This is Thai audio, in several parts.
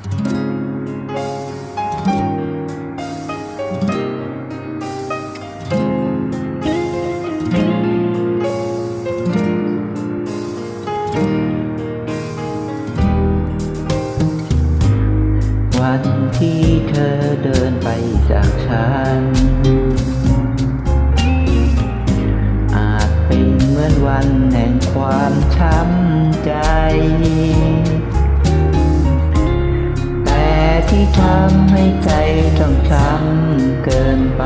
วันที่เธอเดินไปจากฉัน อาจเป็นเหมือนวันแห่งความช้ำใจ ที่ทำให้ใจต้องช้ำเกินไป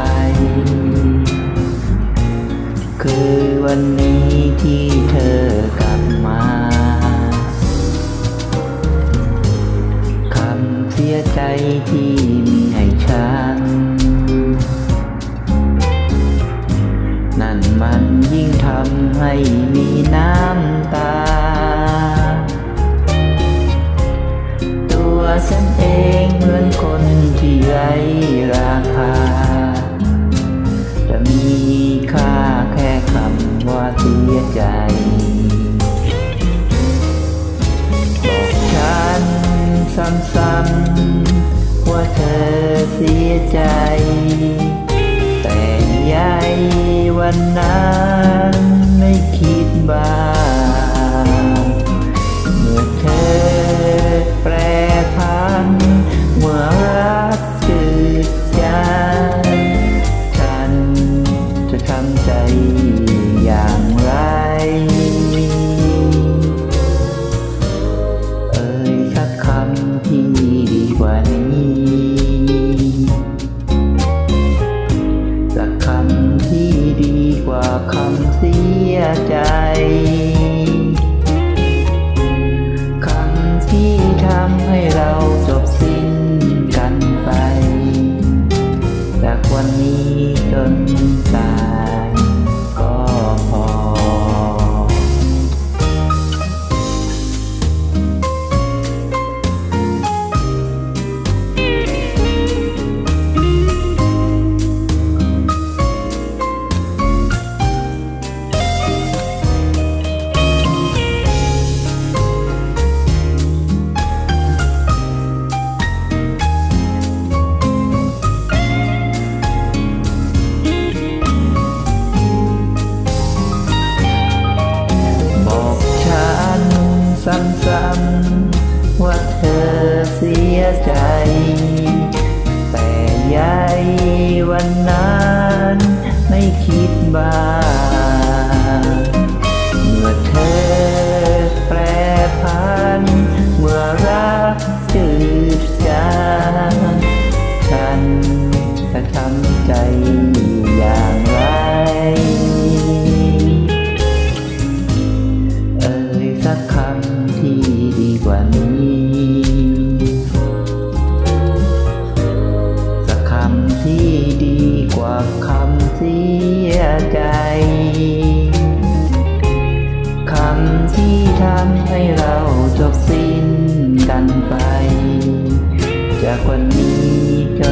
คือวันนี้ที่เธอกลับมาคำเสียใจที่ นนั้ คำเสียใจคำที่ทำให้เราจบสิ้นกันไป จากวันนี้จนตา สียใจ แต่ยายวันนั้นไม่คิดบ้า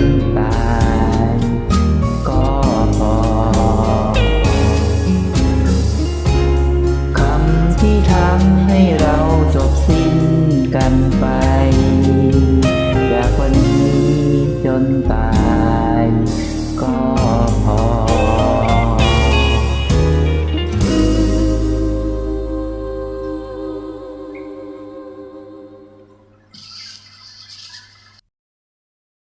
นป่านก็พอ คำที่ทำให้เราจบสิ้นกันไป จากวันนี้จนตาย